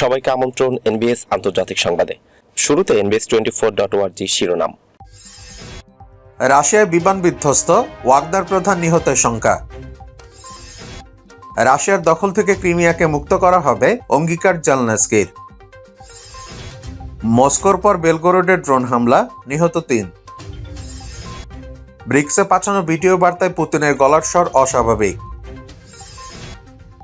সবাইকে আমন্ত্রণ এনবিএস আন্তর্জাতিক সংবাদে। শুরুতে এনবিএস টোয়েন্টি ফোর ডট ওয়ার্জি শিরোনাম। রাশিয়ায় বিমান বিধ্বস্ত, ওয়াগদার প্রধান নিহতের সংখ্যা। রাশিয়ার দখল থেকে ক্রিমিয়াকে মুক্ত করা হবে অঙ্গীকার জালনাস্কির। মস্কোর পর বেলগোরোডের ড্রোন হামলা, নিহত তিন। ব্রিক্সে পাঠানো ভিডিও বার্তায় পুতিনের গলার স্বর অস্বাভাবিক।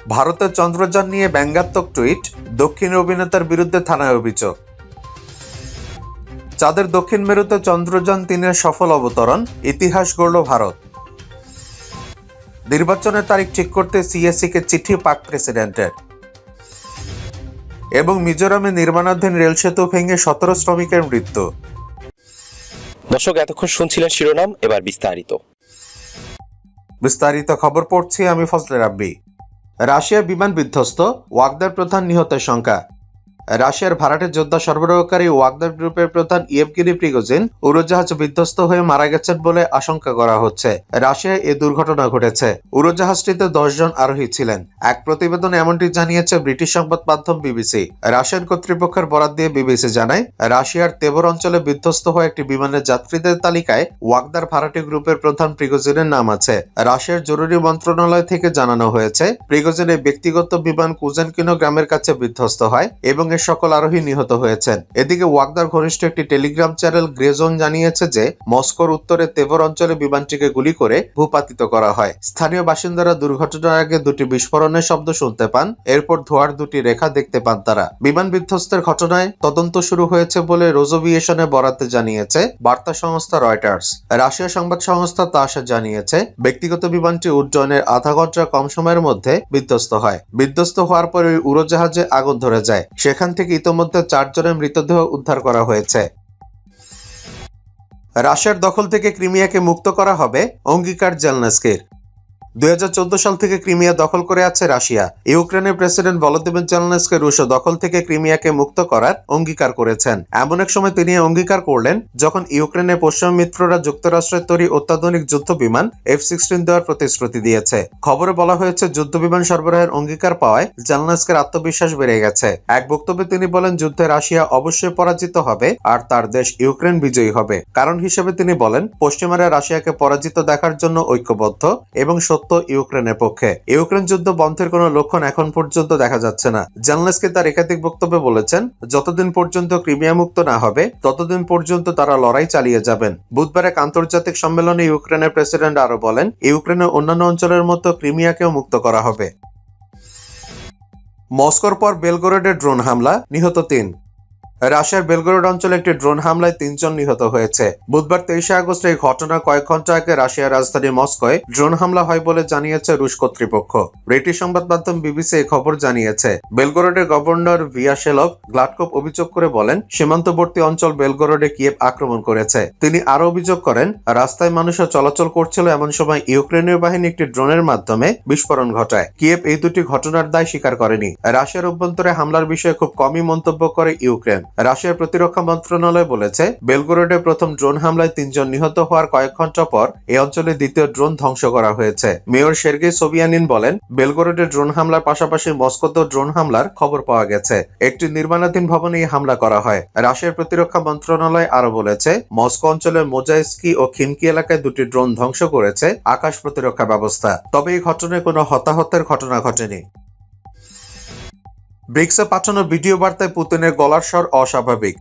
ভারতের চন্দ্রযান নিয়ে ব্যঙ্গাত্মক টুইট দক্ষিণ অভিনেতার বিরুদ্ধে থানায় অভিযোগ। চাঁদের দক্ষিণ মেরুতে চন্দ্রযান তিনের সফল অবতরণ ইতিহাস গড়ল ভারত। নির্বাচনের তারিখ ঠিক করতে সিএসসি কে চিঠি পাক প্রেসিডেন্টের। এবং মিজোরামে নির্মাণাধীন রেল সেতু ভেঙে সতেরো শ্রমিকের মৃত্যু। দর্শক এতক্ষণ শুনছিলেন শিরোনাম এবার বিস্তারিত। বিস্তারিত খবর পড়ছি আমি ফজলে রাব্বি। রাশিয়ার বিমান বিধ্বস্ত ওয়াগদার প্রধান নিহতের সংখ্যা। রাশিয়ার ভাড়াটে যোদ্ধা সরবরাহকারী ওয়াগদার গ্রুপের প্রধান ইয়েভগিরি প্রিগোজিন উড়োজাহাজ বিধ্বস্ত হয়ে মারা গেছেন বলে আশঙ্কা করা হচ্ছে। রাশিয়ায় এ দুর্ঘটনা ঘটেছে। উড়োজাহাজটিতে দশ জন আরোহী ছিলেন। এক প্রতিবেদন এমনটি জানিয়েছে ব্রিটিশ সংবাদ মাধ্যম বিবিসি। রাশিয়ান কর্তৃপক্ষের বরাত দিয়ে বিবিসি জানায়, রাশিয়ার তেবর অঞ্চলে বিধ্বস্ত হওয়া একটি বিমানের যাত্রীদের তালিকায় ওয়াগদার ভাড়াটে গ্রুপের প্রধান প্রিগোজিনের নাম আছে। রাশিয়ার জরুরি মন্ত্রণালয় থেকে জানানো হয়েছে, প্রিগোজিনের ব্যক্তিগত বিমান কুজেনকিনো গ্রামের কাছে বিধ্বস্ত হয় এবং এর সকল আরোহী নিহত হয়েছেন। এদিকে ওয়াগদার ঘনিষ্ঠ একটি টেলিগ্রাম চ্যানেল গ্রেজোন জানিয়েছে যে, মস্কোর উত্তরে তেভর অঞ্চলে বিমানটিকে গুলি করে ভূপাতিত করা হয়। স্থানীয় বাসিন্দারা দুর্ঘটনার আগে দুটি বিস্ফোরণের শব্দ শুনতে পান, এরপর ধোয়ার দুটি রেখা দেখতে পান তারা। বিমান বিধ্বস্তের ঘটনায় তদন্ত শুরু হয়েছে বলে রোজোভিয়েশনে বরাতে জানিয়েছে বার্তা সংস্থা রয়টার্স। রাশিয়া সংবাদ সংস্থা তাসা জানিয়েছে, ব্যক্তিগত বিমানটি উড্ডয়নের আধা ঘণ্টা কম সময়ের মধ্যে বিধ্বস্ত হয়। বিধ্বস্ত হওয়ার পর ওই উড়োজাহাজে আগুন ধরে যায়। সেখান থেকে ইতোমধ্যে চারজনের মৃতদেহ উদ্ধার করা হয়েছে। রাশিয়ার দখল থেকে ক্রিমিয়াকে মুক্ত করা হবে অঙ্গীকার জেলনাস্কির। দুই হাজার চোদ্দ সাল থেকে ক্রিমিয়া দখল করে আছে রাশিয়া। ইউক্রেনের প্রেসিডেন্ট ভলোদিমির জেলনেসকে রুশো দখল থেকে ক্রিমিয়াকে মুক্ত করার অঙ্গীকার করেছেন। এমন এক সময় তিনি অঙ্গীকার করলেন, যখন ইউক্রেনের পশ্চিম মিত্ররা যুক্তরাষ্ট্রের তৈরি অত্যাধুনিক যুদ্ধ বিমান এফ সিক্সটিন দেওয়ার প্রতিশ্রুতি দিয়েছে। খবরে বলা হয়েছে, যুদ্ধ বিমান সরবরাহের অঙ্গীকার পাওয়ায় জেলনেসকের আত্মবিশ্বাস বেড়ে গেছে। এক বক্তব্যে তিনি বলেন, যুদ্ধে রাশিয়া অবশ্যই পরাজিত হবে, আর তার দেশ ইউক্রেন বিজয়ী হবে। কারণ হিসেবে তিনি বলেন, পশ্চিমারা রাশিয়াকে পরাজিত দেখার জন্য ঐক্যবদ্ধ এবং ইউক্রেনের পক্ষে। ইউক্রেন যুদ্ধ বন্ধের কোনো লক্ষণ এখন পর্যন্ত দেখা যাচ্ছে না। জার্নালিস্টকে তার একাধিক বক্তব্যে বলেছেন, যতদিন পর্যন্ত ক্রিমিয়া মুক্ত না হবে, ততদিন পর্যন্ত তারা লড়াই চালিয়ে যাবেন। বুধবার এক আন্তর্জাতিক সম্মেলনে ইউক্রেনের প্রেসিডেন্ট আরও বলেন, ইউক্রেনের অন্যান্য অঞ্চলের মতো ক্রিমিয়াকেও মুক্ত করা হবে। মস্কোর পর বেলগোরোডে ড্রোন হামলা, নিহত তিন। রাশিয়ার বেলগোরোড অঞ্চলে একটি ড্রোন হামলায় তিনজন নিহত হয়েছে। বুধবার তেইশে আগস্ট এই ঘটনা কয়েক ঘণ্টা আগে রাশিয়ার রাজধানী মস্কোয় ড্রোন হামলা হয় বলে জানিয়েছে রুশ কর্তৃপক্ষ। ব্রিটিশ সংবাদ মাধ্যম বিবিসি এই খবর জানিয়েছে, বেলগোরোডের গভর্নর ভিয়া ভিয়াশেলভ গ্লাডকোপ অভিযোগ করে বলেন, সীমান্তবর্তী অঞ্চল বেলগোরোডে কিয়েভ আক্রমণ করেছে। তিনি আরও অভিযোগ করেন, রাস্তায় মানুষের চলাচল করছিল এমন সময় ইউক্রেনীয় বাহিনী একটি ড্রোনের মাধ্যমে বিস্ফোরণ ঘটায়। কিয়েভ এই দুটি ঘটনার দায় স্বীকার করেনি। রাশিয়ার অভ্যন্তরে হামলার বিষয়ে খুব কমই মন্তব্য করে ইউক্রেন। রাশিয়ার প্রতিরক্ষা মন্ত্রণালয় বলেছে, বেলগোরোডে প্রথম ড্রোন হামলায় তিনজন নিহত হওয়ার কয়েক ঘণ্টা পর এই অঞ্চলে দ্বিতীয় ড্রোন ধ্বংস করা হয়েছে। মেয়র সের্গে সোভিয়ানিন বলেন, বেলগোরোডে ড্রোন হামলার পাশাপাশি মস্কোতেও ড্রোন হামলার খবর পাওয়া গেছে। একটি নির্মাণাধীন ভবনে এই হামলা করা হয়। রাশিয়ার প্রতিরক্ষা মন্ত্রণালয় আরও বলেছে, মস্কো অঞ্চলের মোজাইস্কি ও খিমকি এলাকায় দুটি ড্রোন ধ্বংস করেছে আকাশ প্রতিরক্ষা ব্যবস্থা। তবে এই ঘটনায় কোনো হতাহতের ঘটনা ঘটেনি। ব্রিক্সে পাঠানো ভিডিও বার্তায় পুতিনের গলার স্বর অস্বাভাবিক।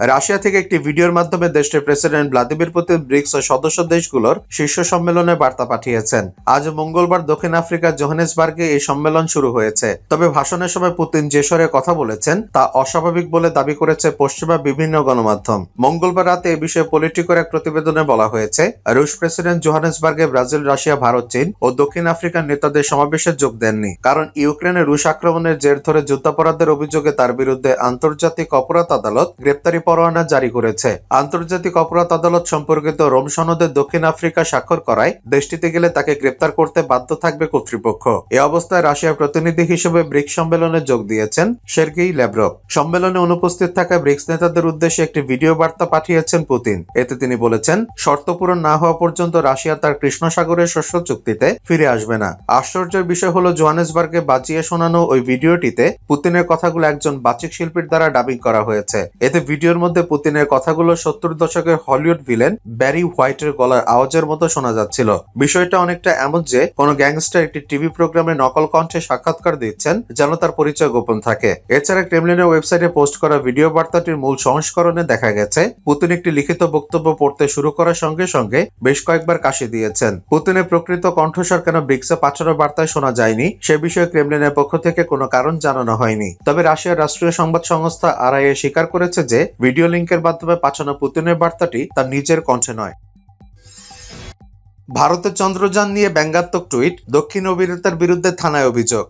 রাশিয়া থেকে একটি ভিডিওর মাধ্যমে দেশটির প্রেসিডেন্ট ভ্লাদিমির পুতিন ব্রিক্স ও সদস্য দেশগুলোর শীর্ষ সম্মেলনে বার্তা পাঠিয়েছেন। আজ মঙ্গলবার দক্ষিণ আফ্রিকার জোহানেসবার্গে এই সম্মেলন শুরু হয়েছে। তবে ভাষণের সময় পুতিন যে স্বরে কথা বলেছেন, তা অস্বাভাবিক বলে দাবি করেছে পশ্চিমা বিভিন্ন গণমাধ্যম। মঙ্গলবার রাতে এ বিষয়ে পলিটিকোর এক প্রতিবেদনে বলা হয়েছে, রুশ প্রেসিডেন্ট জোহানেসবার্গে ব্রাজিল, রাশিয়া, ভারত, চীন ও দক্ষিণ আফ্রিকার নেতাদের সমাবেশে যোগ দেননি। কারণ ইউক্রেনে রুশ আক্রমণের জের ধরে যুদ্ধাপরাধের অভিযোগে তার বিরুদ্ধে আন্তর্জাতিক অপরাধ আদালত গ্রেপ্তারি পরোয়ানা জারি করেছে। আন্তর্জাতিক অপরাধ আদালত সম্পর্কিত রোম সনদে দক্ষিণ আফ্রিকা স্বাক্ষর করায় দেশটিতে গেলে তাকে গ্রেপ্তার করতে বাধ্য থাকবে কর্তৃপক্ষ। এ অবস্থায় রাশিয়ার প্রতিনিধি হিসেবে ব্রিক্স সম্মেলনে যোগ দিয়েছেন সের্গেই ল্যাব্রভ সম্মেলনে অনুপস্থিত থাকা ব্রিক্স নেতাদের উদ্দেশ্যে একটি ভিডিও বার্তা পাঠিয়েছেন পুতিন। এতে তিনি বলেছেন, শর্ত পূরণ না হওয়া পর্যন্ত রাশিয়া তার কৃষ্ণ সাগরের শস্য চুক্তিতে ফিরে আসবে না। আশ্চর্যের বিষয় হলো জোহানেসবার্গে বাঁচিয়ে শোনানো ওই ভিডিওটিতে পুতিনের কথাগুলো একজন বাচিক শিল্পীর দ্বারা ডাবিং করা হয়েছে। এতে ভিডিওর মধ্যে পুতিনের কথাগুলো সত্তর দশকের হলিউড ভিলেন ব্যারি হোয়াইটের গলার আওয়াজের মতো শোনা যাচ্ছিল। বিষয়টা অনেকটা এমন যে, কোনো গ্যাংস্টার একটি টিভি প্রোগ্রামে নকল কণ্ঠে সাক্ষাৎকার দিচ্ছেন যেন তার পরিচয় গোপন থাকে। এছাড়া ক্রেমলিনের ওয়েবসাইটে পোস্ট করা ভিডিও বার্তাটির মূল সংস্করণে দেখা গেছে, পুতিন একটি লিখিত বক্তব্য পড়তে শুরু করার সঙ্গে সঙ্গে বেশ কয়েকবার কাশি দিয়েছেন। পুতিনের প্রকৃত কণ্ঠস্বর কেন ব্রিক্সে পাঠানো বার্তায় শোনা যায়নি, সে বিষয়ে ক্রেমলিনের পক্ষ থেকে কোনো কারণ জানানো হয়নি। তবে রাশিয়ার রাষ্ট্রীয় সংবাদ সংস্থা আরআইএ স্বীকার করেছে যে ভিডিও লিঙ্কের মাধ্যমে পাঠানো পুতিনের বার্তাটি তার নিজের কণ্ঠে নয়। ভারতের চন্দ্রযান নিয়ে ব্যঙ্গাত্মক টুইট, দক্ষিণ অভিনেতার বিরুদ্ধে থানায় অভিযোগ।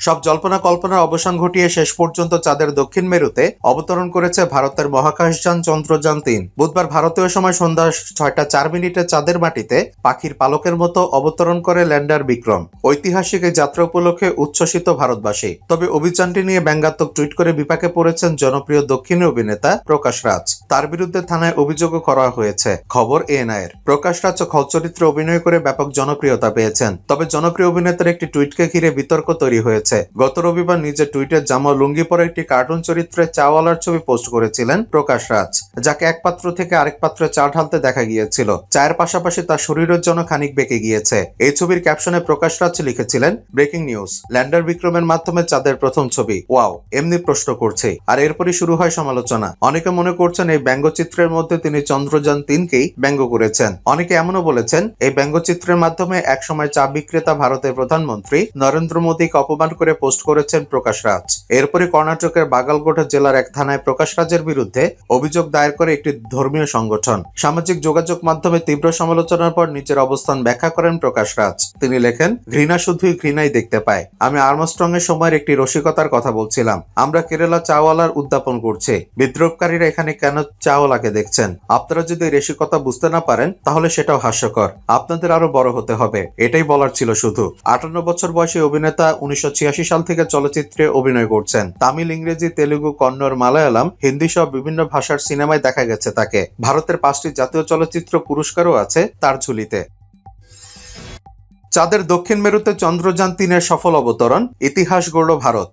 সব জল্পনা কল্পনার অবসান ঘটিয়ে শেষ পর্যন্ত চাঁদের দক্ষিণ মেরুতে অবতরণ করেছে ভারতের মহাকাশযান চন্দ্রযান তিন। বুধবার ভারতীয় সময় সন্ধ্যা ছয়টা চার মিনিটে চাঁদের মাটিতে পাখির পালকের মতো অবতরণ করে ল্যান্ডার বিক্রম। ঐতিহাসিক এই যাত্রা উপলক্ষে উচ্ছ্বসিত ভারতবাসী। তবে অভিযানটি নিয়ে ব্যঙ্গাত্মক টুইট করে বিপাকে পড়েছেন জনপ্রিয় দক্ষিণী অভিনেতা প্রকাশ রাজ। তার বিরুদ্ধে থানায় অভিযোগও করা হয়েছে। খবর এএনআইয়ের। প্রকাশ রাজ খল চরিত্রে অভিনয় করে ব্যাপক জনপ্রিয়তা পেয়েছেন। তবে জনপ্রিয় অভিনেতার একটি টুইটকে ঘিরে বিতর্ক তৈরি হয়েছে। গত রবিবার নিজের টুইটে জামা লুঙ্গি পরে একটি কার্টুন চরিত্রে চাওয়ালার ছবি পোস্ট করেছিলেন প্রকাশ রাজ, যাকে এক পাত্র থেকে আরেক পাত্রে চা ঢালতে দেখা গিয়েছিল। চায়ের পাশাপাশি তার শরীরের জন্য খানিক বেঁকে গিয়েছে। এই ছবির ক্যাপশনে প্রকাশ রাজ লিখেছিলেন, ব্রেকিং নিউজ, ল্যান্ডার বিক্রমের মাধ্যমে চাঁদের প্রথম ছবি। ওয়াও, এমনি প্রশ্ন করছে। আর এরপরই শুরু হয় সমালোচনা। অনেকে মনে করছেন এই ব্যঙ্গচিত্রের মধ্যে তিনি চন্দ্রযান তিনকেই ব্যঙ্গ করেছেন। অনেকে এমনও বলেছেন, এই ব্যঙ্গচিত্রের মাধ্যমে একসময় চা বিক্রেতা ভারতের প্রধানমন্ত্রী নরেন্দ্র মোদীকে অপমান করে পোস্ট করেছেন প্রকাশ রাজ। এরপরে কর্ণাটকের বাগালকোট জেলার এক থানায় প্রকাশ রাজের বিরুদ্ধে অভিযোগ দায়ের করে একটি ধর্মীয় সংগঠন। সামাজিক যোগাযোগ মাধ্যমে তীব্র সমালোচনার পর নিজের অবস্থান ব্যাখ্যা করেন প্রকাশ রাজ। তিনি লেখেন, ঘৃণা শুধুই ঘৃণাই দেখতে পায়। আমি আর্মস্ট্রং এর সময়ের একটি রসিকতার কথা বলছিলাম। আমরা কেরালা চাওয়ালার উদ্যাপন করছি। বিদ্রোহকারীরা এখানে কেন চাওয়ালাকে দেখছেন? আপনারা যদি রসিকতা বুঝতে না পারেন, তাহলে সেটাও হাস্যকর। আপনাদের আরও বড় হতে হবে। এটাই বলার ছিল শুধু। আটান্ন বছর বয়সী অভিনেতা উনিশশো সাল থেকে চলচ্চিত্রে অভিনয় করছেন। তামিল, ইংরেজি, তেলুগু, কন্নড়, মালায়ালাম, হিন্দি সহ বিভিন্ন ভাষার সিনেমায় দেখা গেছে তাকে। ভারতের পাঁচটি জাতীয় চলচ্চিত্র পুরস্কারও আছে তার ঝুলিতে। চাঁদের দক্ষিণ মেরুতে চন্দ্রযান তিনের সফল অবতরণ, ইতিহাস গড়ল ভারত।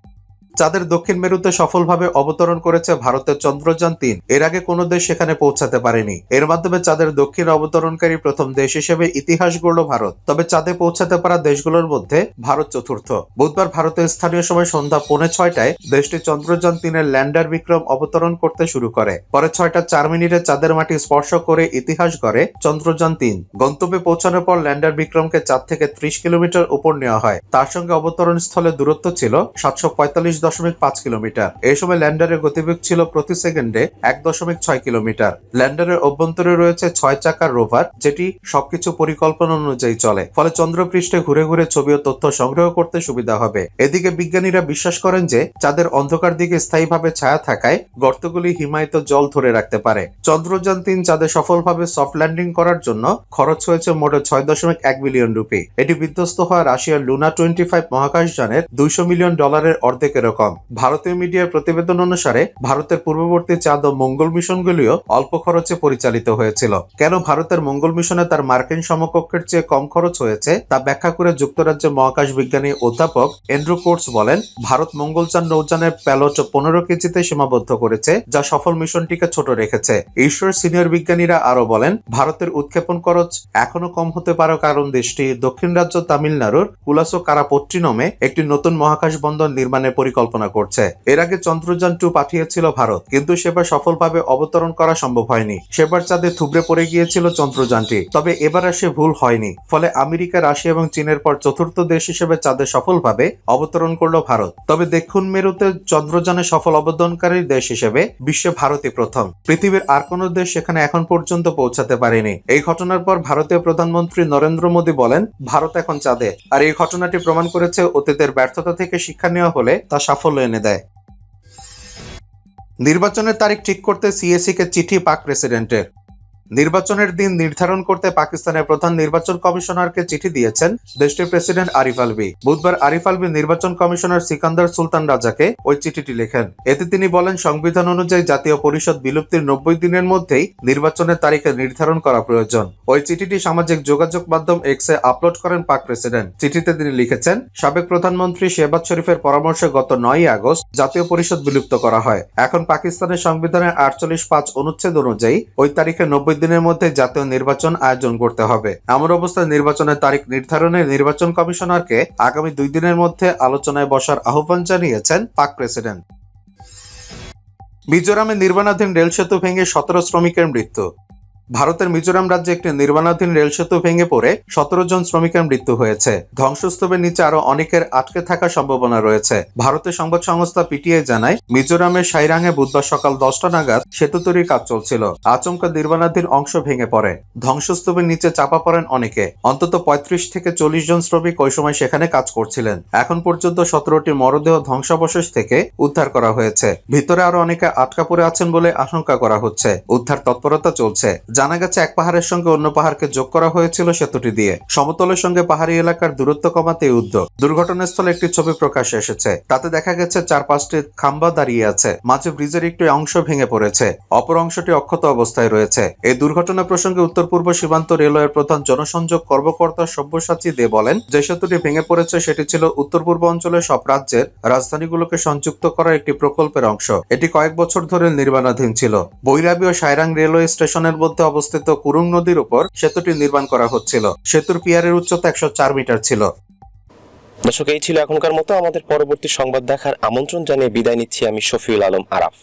চাঁদের দক্ষিণ মেরুতে সফলভাবে অবতরণ করেছে ভারতের চন্দ্রযান তিন, এর আগে কোনো দেশ সেখানে পৌঁছাতে পারেনি। এর মাধ্যমে চাঁদের দক্ষিণ অবতরণকারী প্রথম দেশ হিসেবে ইতিহাস গড়ল ভারত। তবে চাঁদে পৌঁছাতে পারা দেশগুলোর মধ্যে ভারত চতুর্থ। বুধবার ভারতের স্থানীয় সময় সন্ধ্যা পৌনে ছয়টায় দেশটি চন্দ্রযান তিনের ল্যান্ডার বিক্রম অবতরণ করতে শুরু করে। পরে ছয়টা চার মিনিটে চাঁদের মাটি স্পর্শ করে ইতিহাস গড়ে চন্দ্রযান তিন। গন্তব্যে পৌঁছানোর পর ল্যান্ডার বিক্রমকে চাঁদ থেকে ত্রিশ কিলোমিটার উপর নেওয়া হয়। তার সঙ্গে অবতরণ স্থলে দূরত্ব ছিল সাতশো পঁয়তাল্লিশ দশমিক পাঁচ কিলোমিটার। এই সময় ল্যান্ডারের গতিবেগ ছিল প্রতি সেকেন্ডে এক দশমিক ছয় কিলোমিটার। ল্যান্ডারের অভ্যন্তরে রয়েছে ছয় চাকার রোভার, যেটি সবকিছু পরিকল্পনা অনুযায়ী চলে। ফলে চন্দ্রপৃষ্ঠে ঘুরে ঘুরে ছবি ও তথ্য সংগ্রহ করতে সুবিধা হবে। এদিকে বিজ্ঞানীরা বিশ্বাস করেন যে, চাঁদের অন্ধকার দিকে স্থায়ীভাবে ছায়া থাকায় গর্তগুলি হিমায়িত জল ধরে রাখতে পারে। চন্দ্রযান তিন চাঁদে সফলভাবে সফট ল্যান্ডিং করার জন্য খরচ হয়েছে মোটে ছয় দশমিক এক বিলিয়ন রুপি। এটি বিধ্বস্ত হওয়া রাশিয়ার লুনা টোয়েন্টি ফাইভ মহাকাশযানের দুইশো মিলিয়ন ডলারের অর্ধেক এরকম ভারতীয় মিডিয়ার প্রতিবেদন অনুসারে ভারতের পূর্ববর্তী চাঁদ ও মঙ্গল মিশনগুলিও অল্প খরচে পরিচালিত হয়েছিল। কেন ভারতের মঙ্গল মিশনে তার মার্কিন সমকক্ষের চেয়ে কম খরচ হয়েছে, তা ব্যাখ্যা করে যুক্তরাজ্যের মহাকাশ বিজ্ঞানী অধ্যাপক এন্ড্রু কোর্টস বলেন, ভারত মঙ্গলযান নৌযানের প্যালট পনেরো কেজিতে সীমাবদ্ধ করেছে, যা সফল মিশনটিকে ছোট রেখেছে। ঈশ্বর সিনিয়র বিজ্ঞানীরা আরও বলেন, ভারতের উৎক্ষেপণ খরচ এখনও কম হতে পারে কারণ দেশটি দক্ষিণ রাজ্য তামিলনাড়ুর কুলাসো কারাপট্টিনমে একটি নতুন মহাকাশ বন্দর নির্মাণের পরিকল্পনা করছে। এর আগে চন্দ্রযান টু পাঠিয়েছিল ভারত, কিন্তু সেবার সফলভাবে অবতরণ করা সম্ভব হয়নি। সেবার চাঁদে থুবড়ে পড়ে গিয়েছিল চন্দ্রযানটি, তবে এবার সে ভুল হয়নি। ফলে আমেরিকা, রাশিয়া এবং চীনের পর চতুর্থ দেশ হিসেবে চাঁদে সফলভাবে অবতরণ করল ভারত। তবে দক্ষিণ মেরুতে চন্দ্রযানে সফল অবতরণকারী দেশ হিসেবে বিশ্বে ভারতই প্রথম। পৃথিবীর আর কোনো দেশ সেখানে এখন পর্যন্ত পৌঁছাতে পারেনি। এই ঘটনার পর ভারতীয় প্রধানমন্ত্রী নরেন্দ্র মোদী বলেন, ভারত এখন চাঁদে। আর এই ঘটনাটি প্রমাণ করেছে অতীতের ব্যর্থতা থেকে শিক্ষা নেওয়া হলে তা সাফল্য এনে দেয়। নির্বাচনের তারিখ ঠিক করতে সিএসি কে চিঠি পাক প্রেসিডেন্টের। নির্বাচনের দিন নির্ধারণ করতে পাকিস্তানের প্রধান নির্বাচন কমিশনারকে চিঠি দিয়েছেন দেশটির প্রেসিডেন্ট আরিফ আলভি। বুধবার আরিফ আলভি নির্বাচন কমিশনার সিকান্দার সুলতান রাজাকে ওই চিঠিটি লেখেন। এতে তিনি বলেন, সংবিধান অনুযায়ী জাতীয় পরিষদ বিলুপ্তির নব্বই দিনের মধ্যেই নির্বাচনের তারিখে নির্ধারণ করা প্রয়োজন। ওই চিঠিটি সামাজিক যোগাযোগ মাধ্যম এক্সে আপলোড করেন পাক প্রেসিডেন্ট। চিঠিতে তিনি লিখেছেন, সাবেক প্রধানমন্ত্রী শেহবাজ শরীফের পরামর্শে গত নয়ই আগস্ট জাতীয় পরিষদ বিলুপ্ত করা হয়। এখন পাকিস্তানের সংবিধানের আটচল্লিশ পাঁচ অনুচ্ছেদ অনুযায়ী ওই তারিখে নব্বই দিনের মধ্যে জাতীয় নির্বাচন আয়োজন করতে হবে। এমন অবস্থায় নির্বাচনের তারিখ নির্ধারণে নির্বাচন কমিশনারকে আগামী দুই দিনের মধ্যে আলোচনায় বসার আহ্বান জানিয়েছেন পাক প্রেসিডেন্ট। মিজোরামে নির্মাণাধীন রেল সেতু ভেঙে সতেরো শ্রমিকের মৃত্যু। ভারতের মিজোরাম রাজ্যে একটি নির্মাণাধীন রেল সেতু ভেঙে পড়ে সতেরো জন শ্রমিকের মৃত্যু হয়েছে। ধ্বংসস্তূপের নিচে আরও অনেকের আটকে থাকার সম্ভাবনা রয়েছে। ভারতের সংবাদ সংস্থা পিটিআই জানায় মিজোরামের সাইরাঙে বুধবার সকাল দশটা নাগাদ সেতু তৈরির কাজ চলছিল। আচমকা নির্মাণাধীন অংশ ভেঙে পড়ে। ধ্বংসস্তূপের নিচে চাপা পড়েন অনেকে। অন্তত পঁয়ত্রিশ থেকে চল্লিশ জন শ্রমিক ওই সময় সেখানে কাজ করছিলেন। এখন পর্যন্ত সতেরোটি মরদেহ ধ্বংসাবশেষ থেকে উদ্ধার করা হয়েছে। ভিতরে আরও অনেকে আটকা পড়ে আছেন বলে আশঙ্কা করা হচ্ছে। উদ্ধার তৎপরতা চলছে। জানা গেছে, এক পাহাড়ের সঙ্গে অন্য পাহাড়কে যোগ করা হয়েছিল সেতুটি দিয়ে। সমতলের সঙ্গে পাহাড়ি এলাকার দূরত্ব কমাতে উদ্যোগ। দুর্ঘটনাস্থলে একটি ছবি প্রকাশ্যে এসেছে। তাতে দেখা গেছে চার পাঁচটি খাম্বা দাঁড়িয়ে আছে। মাঝে ব্রিজের একটি অংশ ভেঙে পড়েছে। অপর অংশটি অক্ষত অবস্থায় রয়েছে। এই দুর্ঘটনা প্রসঙ্গে উত্তর পূর্ব সীমান্ত রেলওয়ের প্রধান জনসংযোগ কর্মকর্তা সব্যসাচী দে বলেন, যে সেতুটি ভেঙে পড়েছে, সেটি ছিল উত্তর পূর্ব অঞ্চলের সব রাজ্যের রাজধানীগুলোকে সংযুক্ত করার একটি প্রকল্পের অংশ। এটি কয়েক বছর ধরে নির্মাণাধীন ছিল। বৈরাবী ও সাইরাং রেলওয়ে স্টেশনের মধ্যে অবস্থিত কুরুং নদীর উপর সেতুটি নির্মাণ করা হচ্ছিল। সেতুর পিয়ারের উচ্চতা একশো চার মিটার ছিল। দর্শক, এই ছিল এখনকার মতো। আমাদের পরবর্তী সংবাদ দেখার আমন্ত্রণ জানিয়ে বিদায় নিচ্ছি আমি শফিউল আলম আরাফ।